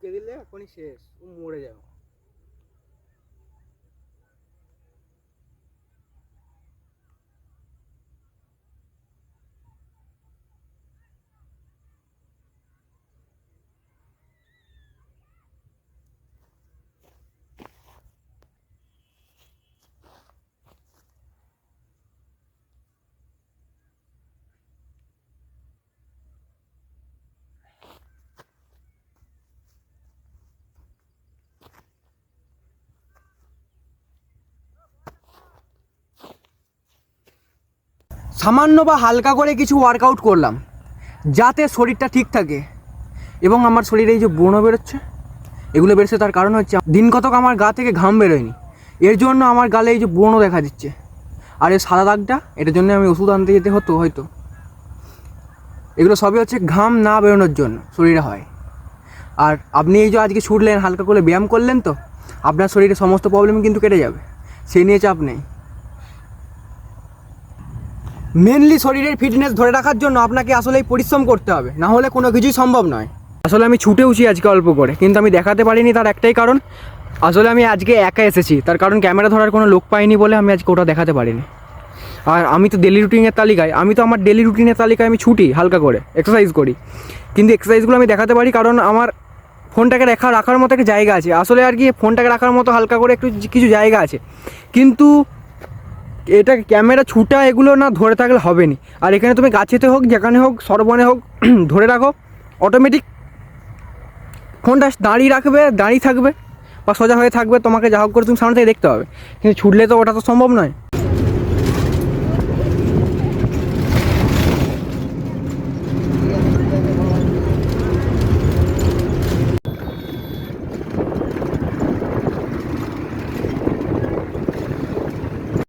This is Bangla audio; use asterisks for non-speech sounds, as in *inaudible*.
টপকে দিলে এখনই শেষ ও মরে যাবে সামান্য বা হালকা করে কিছু ওয়ার্কআউট করলাম, যাতে শরীরটা ঠিক থাকে এবং আমার শরীরে এই যে ব্রণ বেরোচ্ছে, এগুলো বেরোচ্ছে তার কারণ হচ্ছে দিন কতক আমার গা থেকে ঘাম বেরোয়নি। এর জন্য আমার গালে এই যে ব্রণ দেখা দিচ্ছে। আর এই সাদা দাগটা এটার জন্য আমি ওষুধ আনতে যেতে হতো হয়তো। এগুলো সবই হচ্ছে ঘাম না বেরোনোর জন্য শরীরে হয়। আর আপনি এই যে আজকে ছুটলেন, হালকা করে ব্যায়াম করলেন তো, আপনার শরীরে সমস্ত প্রবলেম কিন্তু কেটে যাবে। সেই নিয়ে চাপ নেই। মেনলি শরীরের ফিটনেস ধরে রাখার জন্য আপনাকে আসলেই পরিশ্রম করতে হবে। না হলে কোনো কিছুই সম্ভব নয়। আসলে আমি ছুটেওছি আজকে অল্প করে, কিন্তু আমি দেখাতে পারিনি তার একটাই কারণ, আসলে আমি আজকে একা এসেছি, তার কারণ ক্যামেরা ধরার কোনো লোক পাইনি বলে আমি আজকে ওটা দেখাতে পারিনি। আর আমি তো ডেলি রুটিনের তালিকায়, আমি তো আমার ডেলি রুটিনের তালিকায় আমি ছুটি হালকা করে এক্সারসাইজ করি। কিন্তু এক্সারসাইজগুলো আমি দেখাতে পারি কারণ আমার ফোনটাকে রাখা রাখার মতো একটা জায়গা আছে। আসলে আর কি, ফোনটাকে রাখার মতো হালকা করে একটু কিছু জায়গা আছে। কিন্তু এটা ক্যামেরা ছুটা এগুলো না ধরে থাকলে হবে না আর এখানে তুমি গাছেতে হোক, যেখানে হোক সরবনে হোক, *clears throat* ধরে রাখো। অটোমেটিক ফোনটা দাঁড়িয়ে রাখবে, দাঁড়িয়ে থাকবে বা সোজা হয়ে থাকবে, তোমাকে যা হোক করে তুমি সামনে থেকে দেখতে হবে কিন্তু ছুটলে তো ওটা তো সম্ভব নয়।